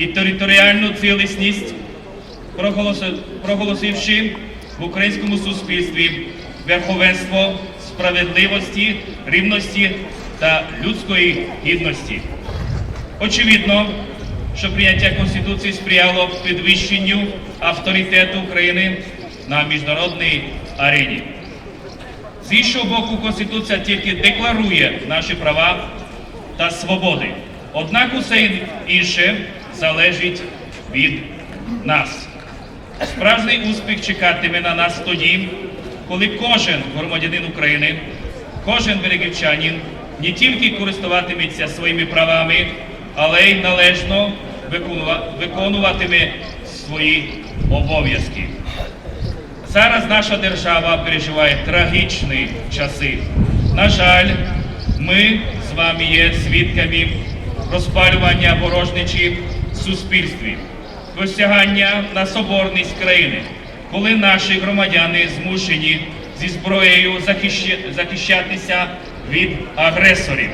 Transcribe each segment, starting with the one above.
і територіальну цілісність, проголосивши в українському суспільстві верховенство справедливості, рівності та людської гідності. Очевидно, що прийняття Конституції сприяло підвищенню авторитету України на міжнародній арені. З іншого боку, Конституція тільки декларує наші права та свободи. Однак усе інше залежить від нас. Справжній успіх чекатиме на нас тоді, коли кожен громадянин України, кожен берегівчанин не тільки користуватиметься своїми правами, але й належно виконуватиме свої обов'язки. Зараз наша держава переживає трагічні часи. На жаль, ми з вами є свідками розпалювання ворожничі в суспільстві, посягання на соборність країни, коли наші громадяни змушені зі зброєю захищатися від агресорів.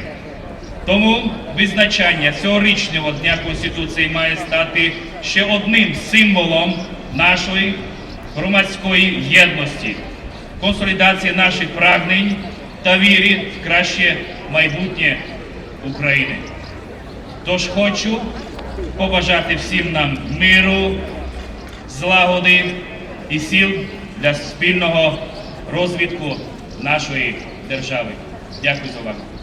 Тому визначання цьогорічного Дня Конституції має стати ще одним символом нашої громадської єдності, консолідації наших прагнень та віри в краще майбутнє України. Тож хочу побажати всім нам миру, злагоди і сил для спільного розвитку нашої держави. Дякую за увагу.